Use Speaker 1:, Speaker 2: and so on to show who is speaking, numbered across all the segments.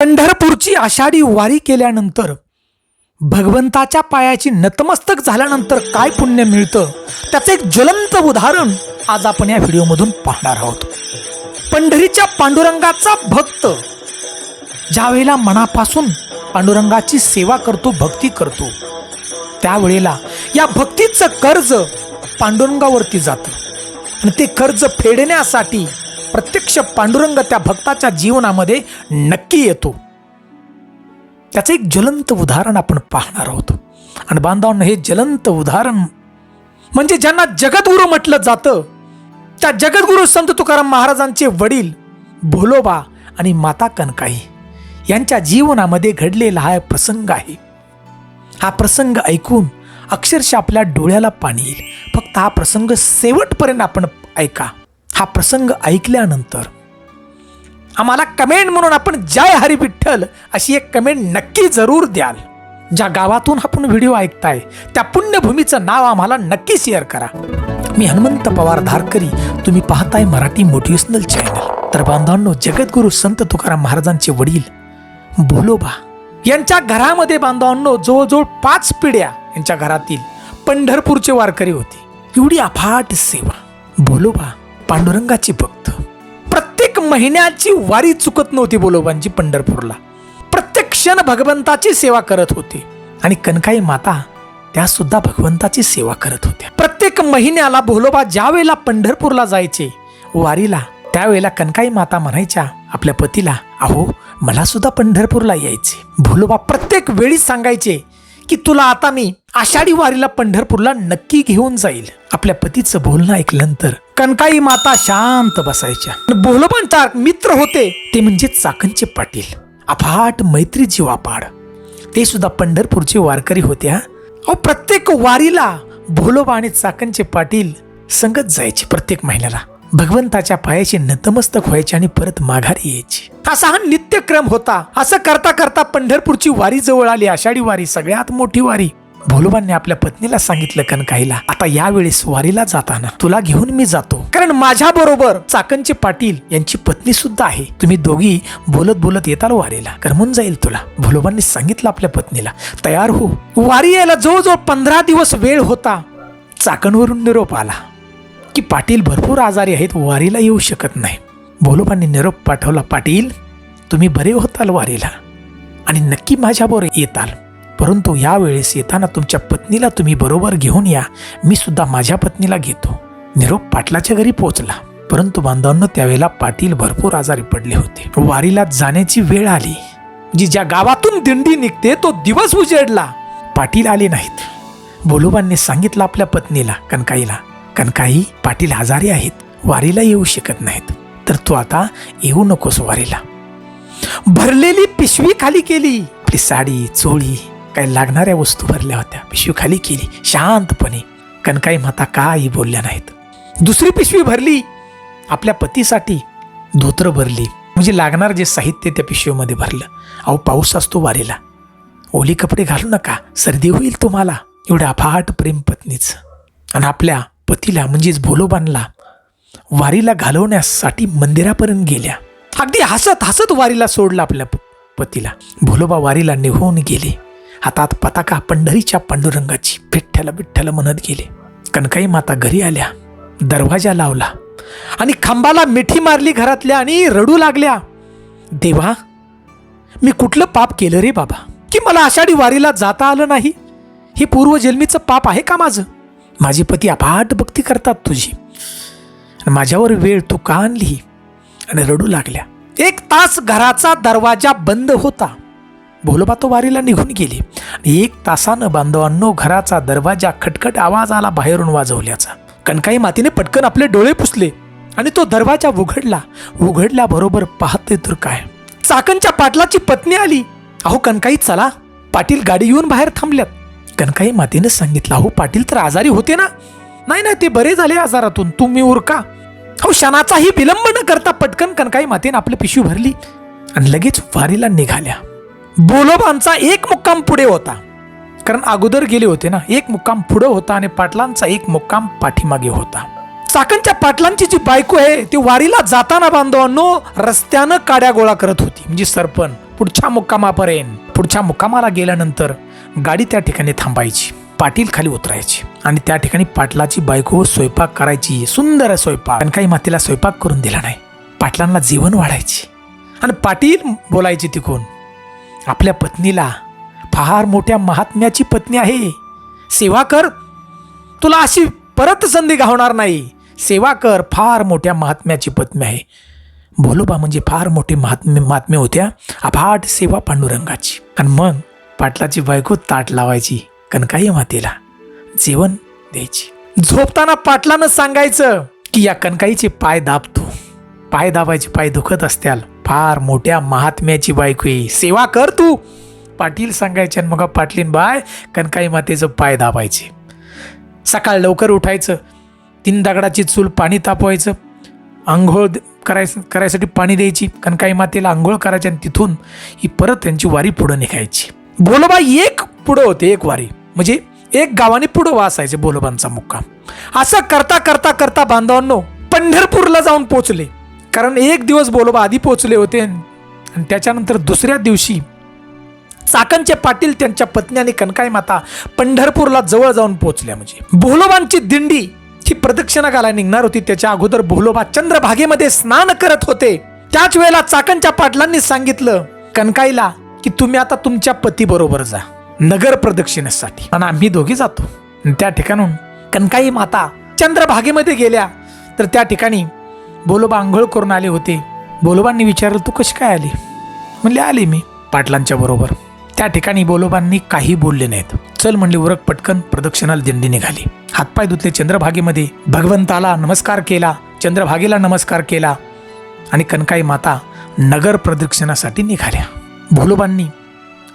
Speaker 1: पंढरपूरची आषाढी वारी केल्यानंतर भगवंताच्या पायाची नतमस्तक झाल्यानंतर काय पुण्य मिळतं त्याचं एक ज्वलंत उदाहरण आज आपण या व्हिडिओमधून पाहणार आहोत. पंढरीच्या पांडुरंगाचा भक्त ज्या वेळेला मनापासून पांडुरंगाची सेवा करतो भक्ती करतो त्यावेळेला या भक्तीचं कर्ज पांडुरंगावरती जातं. आणि ते कर्ज फेडण्यासाठी प्रत्यक्ष पांडुरंग त्या भक्ताच्या जीवनामध्ये नक्की येतो. त्याचं एक ज्वलंत उदाहरण आपण पाहणार आहोत. आणि बांधवांना हे ज्वलंत उदाहरण म्हणजे ज्यांना जगद्गुरू म्हटलं जातं त्या जगद्गुरू संत तुकाराम महाराजांचे वडील भोलोबा आणि माता कनकाई यांच्या जीवनामध्ये घडलेला हा प्रसंग आहे. हा प्रसंग ऐकून अक्षरशः आपल्या डोळ्याला पाणी येईल. फक्त हा प्रसंग शेवटपर्यंत आपण ऐका. हा प्रसंग ऐकल्यानंतर आम्हाला कमेंट म्हणून आपण जय हरी विठ्ठल अशी एक कमेंट नक्की जरूर द्याल. ज्या गावातून आपण व्हिडिओ ऐकताय त्या पुण्यभूमीचं नाव आम्हाला नक्की शेअर करा. मी हनुमंत पवार धारकरी तुम्ही पाहताय मराठी मोटिवेशनल चॅनल. तर बांधवांनो जगद्गुरू संत तुकाराम महाराजांचे वडील भोलोबा यांच्या घरामध्ये बांधवांनो जवळजवळ पाच पिढ्या यांच्या घरातील पंढरपूरचे वारकरी होते. एवढी अफाट सेवा. भोलोबा पांडुरंगाची भक्त. प्रत्येक महिन्याची वारी चुकत नव्हती बोलोबांची पंढरपूरला. प्रत्येक क्षण भगवंताची सेवा करत होती. आणि कनकाई माता त्या सुद्धा भगवंताची सेवा करत होत्या. प्रत्येक महिन्याला भोलोबा ज्या वेळेला पंढरपूरला जायचे वारीला त्यावेळेला कनकाई माता म्हणायच्या आपल्या पतीला अहो मला सुद्धा पंढरपूरला यायचे. भोलोबा प्रत्येक वेळी सांगायचे की तुला आता मी आषाढी वारीला पंढरपूरला नक्की घेऊन जाईल. आपल्या पतीचं बोलणं ऐकल्यानंतर कणकाई माता शांत बसायच्या. भोलोबांचा मित्र होते ते म्हणजे चाकणचे पाटील. अफाट मैत्री जीवापाड. ते सुद्धा पंढरपूरचे वारकरी होत्या अहो प्रत्येक वारीला भोलोबा आणि चाकणचे पाटील संगत जायचे प्रत्येक महिन्याला. भगवंताच्या पायाचे नतमस्तक व्हायचे आणि परत माघारी यायची. असा हा नित्यक्रम होता. असं करता करता पंढरपूरची वारी जवळ आली. आषाढी वारी सगळ्यात मोठी वारी. भोलोबांनी आपल्या पत्नीला सांगितलं कनकाईला आता यावेळेस वारीला जाताना तुला घेऊन मी जातो. कारण माझ्या बरोबर चाकणचे पाटील यांची पत्नी सुद्धा आहे. तुम्ही दोघी बोलत बोलत येताल वारीला. करमून जाईल तुला. भोलोबांनी सांगितलं आपल्या पत्नीला. तयार हो. वारी यायला जवळजवळ पंधरा दिवस वेळ होता. चाकणवरून निरोप आला. की पाटील भरपूर आजारी आहेत वारीला येऊ शकत नाही. भोलोबांनी निरोप पाठवला पाटील तुम्ही बरे होताल वारीला आणि नक्की माझ्याबरोबर येताल. परंतु यावेळेस येताना तुमच्या पत्नीला तुम्ही बरोबर घेऊन या. मी सुद्धा माझ्या पत्नीला घेतो. निरोप पाटलाच्या घरी पोहोचला. परंतु बांधवांना त्यावेळेला पाटील भरपूर आजारी पडले होते. वारीला जाण्याची वेळ आली जी ज्या गावातून दिंडी निघते तो दिवस उजेडला. पाटील आले नाहीत. बोलोबांनी सांगितलं आपल्या पत्नीला कनकाईला कनकाई पाटील आजारी आहेत वारीला येऊ शकत नाहीत. तर तू आता येऊ नकोस वारीला. भरलेली पिशवी खाली केली. आपली साडी चोळी काही लागणाऱ्या वस्तू भरल्या होत्या. पिशवी खाली केली शांतपणे. कनकाई माता काही बोलल्या नाहीत. दुसरी पिशवी भरली. आपल्या पतीसाठी धोत्र भरली. म्हणजे लागणार जे साहित्य त्या पिशवीमध्ये भरलं. अहो पाऊस असतो वारीला. ओली कपडे घालू नका. सर्दी होईल तुम्हाला. एवढं अफाट प्रेम पत्नीचं आणि आपल्या पतीला म्हणजेच भोलोबांना वारीला घालवण्यासाठी मंदिरापर्यंत गेल्या. अगदी हसत हसत वारीला सोडलं आपल्या पतीला. भोलोबा वारीला निघून गेले. हातात पताका पंढरीच्या पांडुरंगाची विठ्ठल विठ्ठल म्हणत गेले. कनकाई माता घरी आल्या. दरवाजा लावला. आणि खांबाला मिठी मारली घरातल्या आणि रडू लागल्या. देवा मी कुठलं पाप केलं रे बाबा? की मला आषाढी वारीला जाता आलं नाही? हे पूर्वजन्मीचं पाप आहे का माझं? माझे पती अफाट भक्ती करतात तुझी. माझ्यावर वेळ तू का आणली? आणि रडू लागल्या. एक तास घराचा दरवाजा बंद होता. भोलोबा तो वारीला निघून गेले. आणि एक तासानं बांधवांनो घराचा दरवाजा खटखट आवाज आला बाहेरून वाजवल्याचा. कणकाई मातीने पटकन आपले डोळे पुसले आणि तो दरवाजा उघडला. उघडल्याबरोबर पाहते तर काय? चाकणच्या पाटलाची पत्नी आली. अहो कणकाई चला. पाटील गाडी येऊन बाहेर थांबल्यात. कणकाई मातेनं सांगितलं अहो पाटील तर आजारी होते ना. नाही नाही ते बरे झाले आजारातून तुम्ही उरका. अहो क्षणाचाही विलंब न करता पटकन कणकाई मातेने आपली पिशवी भरली आणि लगेच वारीला निघाल्या. बोलोबांचा एक मुक्काम पुढे होता. कारण अगोदर गेले होते ना एक मुक्काम पुढे होता आणि पाटलांचा एक मुक्काम पाठीमागे होता. चाकणच्या पाटलांची जी बायको आहे ती वारीला जाताना बांधवांनो रस्त्यानं काड्या गोळा करत होती. म्हणजे सरपण पुढच्या मुक्कामापर्यंत पुढच्या मुक्कामाला गेल्यानंतर. गाडी त्या ठिकाणी थांबायची. पाटील खाली उतरायची आणि त्या ठिकाणी पाटलाची बायको स्वयंपाक करायची. सुंदर स्वयंपाक. आणि काही मातीला स्वयंपाक करून दिला नाही. पाटलांना जीवन वाढायची. आणि पाटील बोलायची तिकून आपल्या पत्नीला फार मोठ्या महात्म्याची पत्नी आहे. सेवा कर. तुला अशी परत संधी घावणार नाही. सेवा कर. फार मोठ्या महात्म्याची पत्नी आहे. भोलोबा म्हणजे फार मोठे महात्म्य महात्म्य होत्या. अफाट सेवा पांडुरंगाची. आणि मग पाटलाची बायको ताट लावायची कणकाई मातेला जेवण द्यायची. झोपताना पाटलानं सांगायचं की या कणकाईचे पाय दाबतो. पाय दाबायचे पाय दुखत असत्याल. फार मोठ्या महात्म्याची बायको आहे. सेवा कर तू. पाटील सांगायचे आणि मग पाटलीन बाय कणकाई मातेचं पाय दाबायचे. सकाळ लवकर उठायचं. तीन दगडाची चूल पाणी तापवायचं. आंघोळ कराय करायसाठी पाणी द्यायची. कणकाई मातेला आंघोळ करायची आणि तिथून ही परत त्यांची वारी पुढं निघायची. बोलोबा एक पुढं होते एक वारी. म्हणजे एक गावाने पुढं वासायचे बोलोबांचा मुक्काम. असं करता करता करता बांधवांनो पंढरपूरला जाऊन पोचले कारण एक दिवस बोलोबा आधी पोचले होते आणि त्याच्यानंतर दुसऱ्या दिवशी चाकणचे पाटील त्यांच्या पत्नी आणि कनकाई माता पंढरपूरला जवळ जाऊन पोहोचल्या. म्हणजे भोलोबांची दिंडी ही प्रदक्षिणा घालायला निघणार होती. त्याच्या अगोदर भोलोबा चंद्रभागेमध्ये स्नान करत होते. त्याच वेळेला चाकणच्या पाटलांनी सांगितलं कनकाईला की तुम्ही आता तुमच्या पती बरोबर जा. नगर प्रदक्षिणेसाठी. आणि आम्ही दोघे जातो. त्या ठिकाणून कनकाई माता चंद्रभागेमध्ये गेल्या. तर त्या ठिकाणी बोलोबा आंघोळ करून आले होते. बोलोबांनी विचारलं तू कशी काय आली? म्हणले आले मी पाटलांच्या बरोबर. त्या ठिकाणी बोलोबांनी काही बोलले नाहीत. चल म्हणले उरक पटकन. प्रदक्षिणाला दिंडी निघाली. हातपाय धुतले चंद्रभागेमध्ये. भगवंताला नमस्कार केला. चंद्रभागेला नमस्कार केला. आणि कनकाई माता नगर प्रदक्षिणासाठी निघाल्या. भोलोबांनी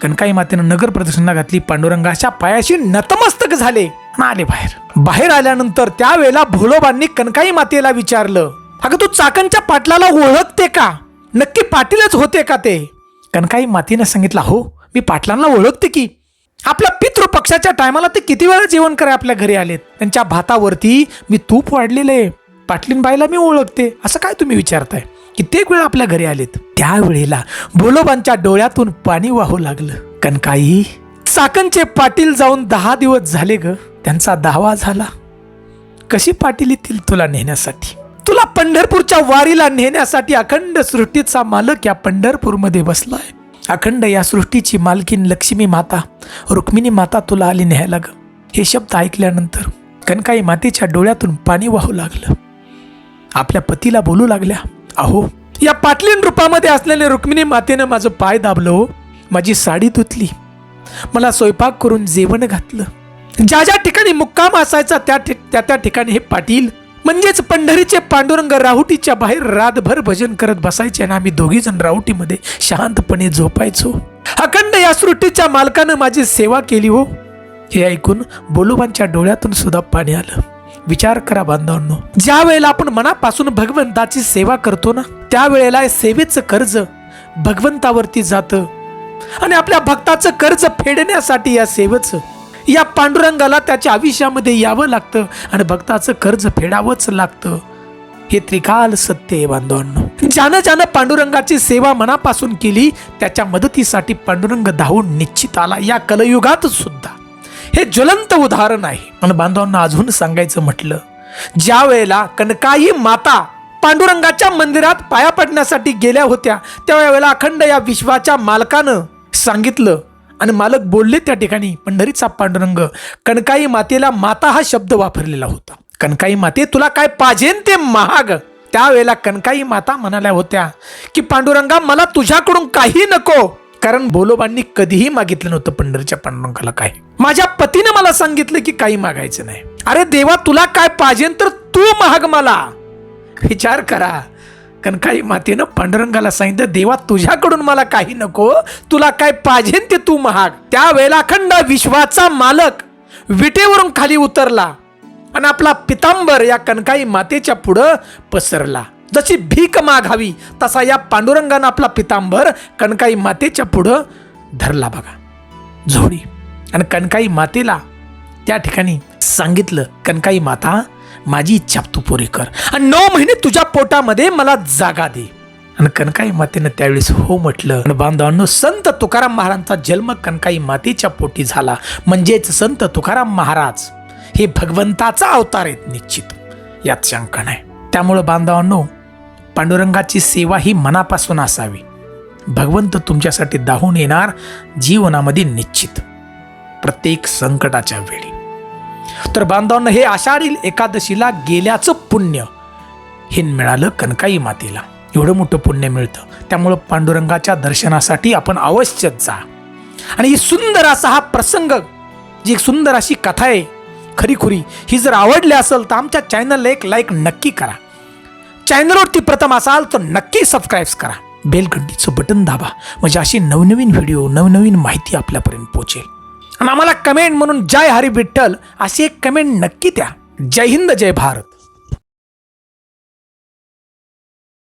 Speaker 1: कणकाई मातेनं नगर प्रदक्षिणा घातली. पांडुरंगाच्या पायाशी नतमस्तक झाले आले बाहेर. बाहेर आल्यानंतर त्यावेळेला भोलोबांनी कणकाई मातेला विचारलं अगं तू चाकणच्या पाटलाला ओळखते का? नक्की पाटीलच होते का ते? कणकाई मातीनं सांगितलं हो मी पाटलांना ओळखते की. आपल्या पितृपक्षाच्या टायमाला ते किती वेळा जेवण कराय आपल्या घरी आलेत? त्यांच्या भातावरती मी तूप वाढलेलं आहे. पाटलीनबाईला मी ओळखते. असं काय तुम्ही विचारताय? कित्येक वेळा आपल्या घरी आलेत. त्यावेळेला भोलोबांच्या डोळ्यातून पाणी वाहू लागलं. कनकाई चाकणचे पाटील जाऊन दहा दिवस झाले ग. त्यांचा दहावा झाला. कशी पाटील येतील तुला नेण्यासाठी? तुला पंढरपूरच्या वारीला नेण्यासाठी अखंड सृष्टीचा मालक या पंढरपूरमध्ये बसलाय. अखंड या सृष्टीची मालकीन लक्ष्मी माता रुक्मिणी माता तुला आली न्यायला ग. हे शब्द ऐकल्यानंतर कनकाई मातेच्या डोळ्यातून पाणी वाहू लागलं. आपल्या पतीला बोलू लागल्या. अहो या पाटलीन रूपामध्ये असलेल्या रुक्मिणी मातेनं माझं पाय दाबलं हो. माझी साडी धुतली. मला स्वयंपाक करून जेवण घातलं. ज्या ज्या ठिकाणी मुक्काम असायचा त्या ठि- त्या त्या ठिकाणी हे पाटील म्हणजेच पंढरीचे पांडुरंग राहुटीच्या बाहेर रातभर भजन करत बसायचे आणि आम्ही दोघी जण राहुटीमध्ये शांतपणे झोपायचो. अखंड या सृष्टीच्या मालकानं माझी सेवा केली हो. हे ऐकून बोलोबांच्या डोळ्यातून सुद्धा पाणी आलं. विचार करा बांधवांनो. ज्या वेळेला आपण मनापासून भगवंताची सेवा करतो ना त्यावेळेला सेवेचं कर्ज भगवंतावरती जातं. आणि आपल्या भक्ताचं कर्ज फेडण्यासाठी या सेवेचं या पांडुरंगाला त्याच्या आयुष्यामध्ये यावं लागतं आणि भक्ताचं कर्ज फेडावंच लागतं. हे त्रिकाल सत्य आहे बांधवांनो. ज्यानं ज्यानं पांडुरंगाची सेवा मनापासून केली त्याच्या मदतीसाठी पांडुरंग धावून निश्चित आला या कलयुगात सुद्धा. हे ज्वलंत उदाहरण आहे. आणि बांधवांना अजून सांगायचं म्हटलं ज्या वेळेला कनकाई माता पांडुरंगाच्या मंदिरात पाया पडण्यासाठी गेल्या होत्या त्यावेळेला अखंड या विश्वाच्या मालकानं सांगितलं आणि मालक बोलले त्या ठिकाणी पंढरीचा पांडुरंग कणकाई मातेला माता हा शब्द वापरलेला होता. कणकाई माते तुला काय पाजेन ते महाग? त्यावेळेला कणकाई माता म्हणाल्या होत्या की पांडुरंगा मला तुझ्याकडून काही नको. कारण बोलोबांनी कधीही मागितलं नव्हतं पंढरीच्या पांडुरंगाला काय माझ्या पतीनं मला सांगितलं की काही मागायचं नाही. अरे देवा तुला काय पाहिजे तर तू महाग मला. विचार करा. कनकाई मातेनं पांडुरंगाला सांगितलं देवा तुझ्याकडून मला काही नको. तुला काय पाहिजे ते तू महाग. त्या वेलाखंड विश्वाचा मालक विटेवरून खाली उतरला आणि आपला पितांबर या कनकाई मातेच्या पुढं पसरला. जशी भीक मागावी तसा या पांडुरंगानं आपला पितांबर कणकाई मातेच्या पुढं धरला बघा. झोडी आणि कणकाई मातेला त्या ठिकाणी सांगितलं कणकाई माता माझी इच्छा तू पुरी कर. आणि नऊ महिने तुझ्या पोटामध्ये मला जागा दे. आणि कणकाई मातेनं त्यावेळेस हो म्हटलं आणि बांधवांनो संत तुकाराम महाराजांचा जन्म कणकाई मातेच्या पोटी झाला. म्हणजेच संत तुकाराम महाराज हे भगवंताचा अवतार आहेत निश्चित. यात शंका नाही. त्यामुळं बांधवांनो पांडुरंगाची सेवा ही मनापासून असावी. भगवंत तुमच्यासाठी दाहून येणार जीवनामध्ये निश्चित. प्रत्येक संकटाच्या वेळी. तर बांधवांना हे आषाढील एकादशीला गेल्याचं पुण्य. हे मिळालं कनकाई मातेला. एवढं मोठं पुण्य मिळतं. त्यामुळं पांडुरंगाच्या दर्शनासाठी आपण अवश्यच जा. आणि ही सुंदर असा हा प्रसंग जी एक सुंदर अशी कथा आहे खरीखुरी ही जर आवडली असेल तर आमच्या चॅनलला एक लाईक नक्की करा. चॅनलवरती प्रथम असाल तर नक्की सबस्क्राईब करा. बेलघंटीचं बटन दाबा. म्हणजे अशी नवनवीन व्हिडिओ नवनवीन माहिती आपल्यापर्यंत पोहोचेल. आणि आम्हाला कमेंट म्हणून जय हरी विठ्ठल अशी एक कमेंट नक्की द्या. जय हिंद जय भारत.